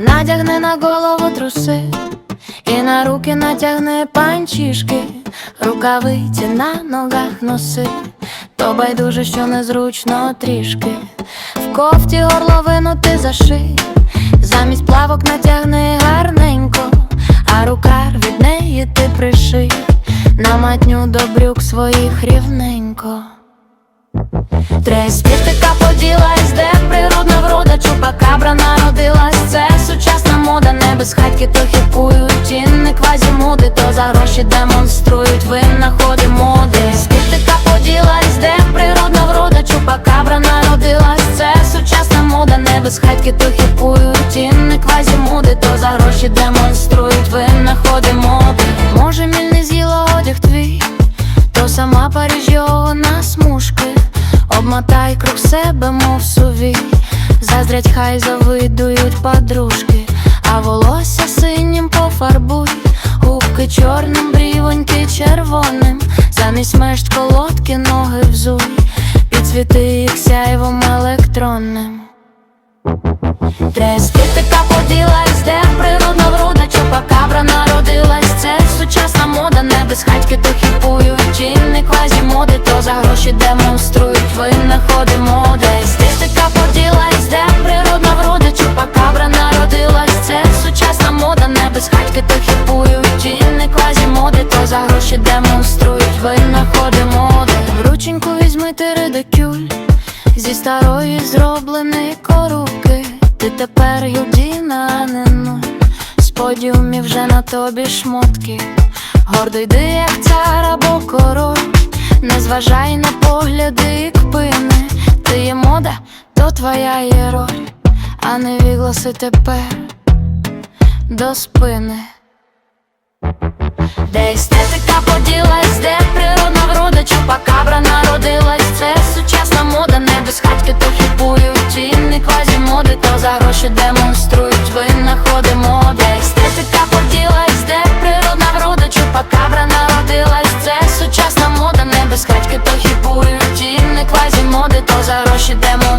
на голову труси, і на руки натягни панчішки, рукавиці на ногах носи, то байдуже, що незручно трішки. В кофті горловину ти заший, замість плавок натягни гарненько, а рукав від неї ти приший, на матню до брюк своїх рівненько. Треспітика поділась, де природна врода, чупакабра народилась, без хатьки, то хіпують, і квазімуди, то за гроші демонструють. Винаходи моди. Спітика поділась, де природна врода, чупакабра народилась, це сучасна мода, не без хатьки, то хіпують, і квазімуди, то за гроші демонструють. Винаходи моди. Може, міль не з'їла одяг твій, то сама Париж його на смужки. Обмотай круг себе, мов сувій. Заздрять, хай завидують подружки, а волосся синім пофарбуй, губки чорним, брівоньки червоним, замість мешт колодки ноги взуй, підсвіти їх сяйвом електронним. Треспітика поділась, де природна врода, чупакабра народилась, це сучасна мода, не без хатьки, то хіпують, і не квазі моди, то за гроші демонструють. Винаходи моди. Естетика поділась, де за гроші демонструють винаходи моди. В рученьку візьми ти редикюль. Зі старої зробленої коробки. Ти тепер юдіна, а не нуль. З подіумів вже на тобі шмотки. Гордо йди, як цар або король. Не зважай на погляди і кпини. Ти є мода, то твоя є роль. А не відгласи тепер до спини естетика поділась, де природна врода, чупакабра народилась, це сучасна мода, не без хатьки, то хіпують, і не квазі моди, то за гроші демонструють. Винаходи моди. Естетика поділась, де природна врода, чупакабра народилась, це сучасна мода, не без хатьки, то хіпують, і не квазі моди, то за гроші демонструють